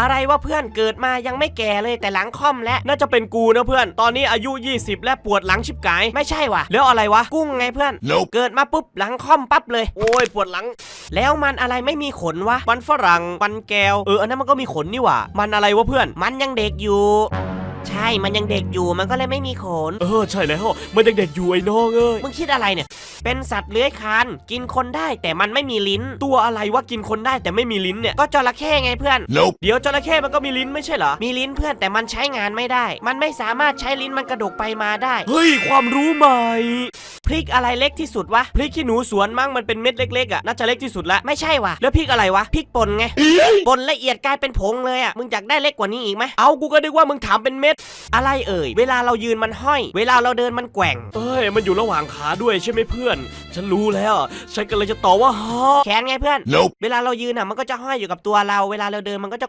อะไรวะเพื่อนเกิดมายังไม่แก่เลยแต่หลังค่อมแล้วน่าจะเป็นกูนะเพื่อน ตอนนี้อายุ 20 และปวดหลังชิบกาย ไม่ใช่ว่ะแล้วอะไรวะ กุ้งไงเพื่อน Nope. เกิดมาปุ๊บหลังค่อมปั๊บเลย โอ้ยปวดหลัง แล้วมันอะไรไม่มีขนวะมันฝรั่งมันแก้วเอออันนั้นมันก็มีขนนี่หว่ามันอะไรวะเพื่อน มันยังเด็กอยู่ ใช่มันยังเด็กอยู่มันก็เลยไม่มีขน เออใช่แล้ว มันยังเด็กอยู่ไอ้น้องเอ้ยมึงคิดอะไรเนี่ย เป็นสัตว์เลื้อยคลานกินคนได้แต่มันไม่มีลิ้น ตัวอะไรวะกินคนได้แต่ไม่มีลิ้นเนี่ย ก็จระเข้ไงเพื่อน Nope. เดี๋ยวจระเข้มันก็มีลิ้นไม่ใช่เหรอ มีลิ้นเพื่อนแต่มันใช้งานไม่ได้ มันไม่สามารถใช้ลิ้นมันกระดกไปมาได้ เฮ้ยความรู้ใหม่ พริกอะไรเล็กที่สุดวะพริกขี้หนูสวนมั้งมันเป็นเม็ดเล็กๆอะน่าจะเล็กที่สุดละไม่ใช่วะแล้วพริกอะไรวะพริกป่นไงป่นละเอียดกลายเป็นผงเลยอะมึงอยากได้เล็กกว่านี้อีกไหมเอากูก็นึกว่ามึงถามเป็นเม็ดอะไรเอ่ยเวลาเรายืนมันห้อย เวลาเราเดินมันแกว่ง เอ้ยมันอยู่ระหว่างขาด้วยใช่ไหมเพื่อน ฉันรู้แล้ว ฉันก็เลยจะตอบว่าฮะแขนไงเพื่อน Nope. เวลาเรายืนอะมันก็จะห้อยอยู่กับตัวเรา เวลาเราเดินมันก็จะ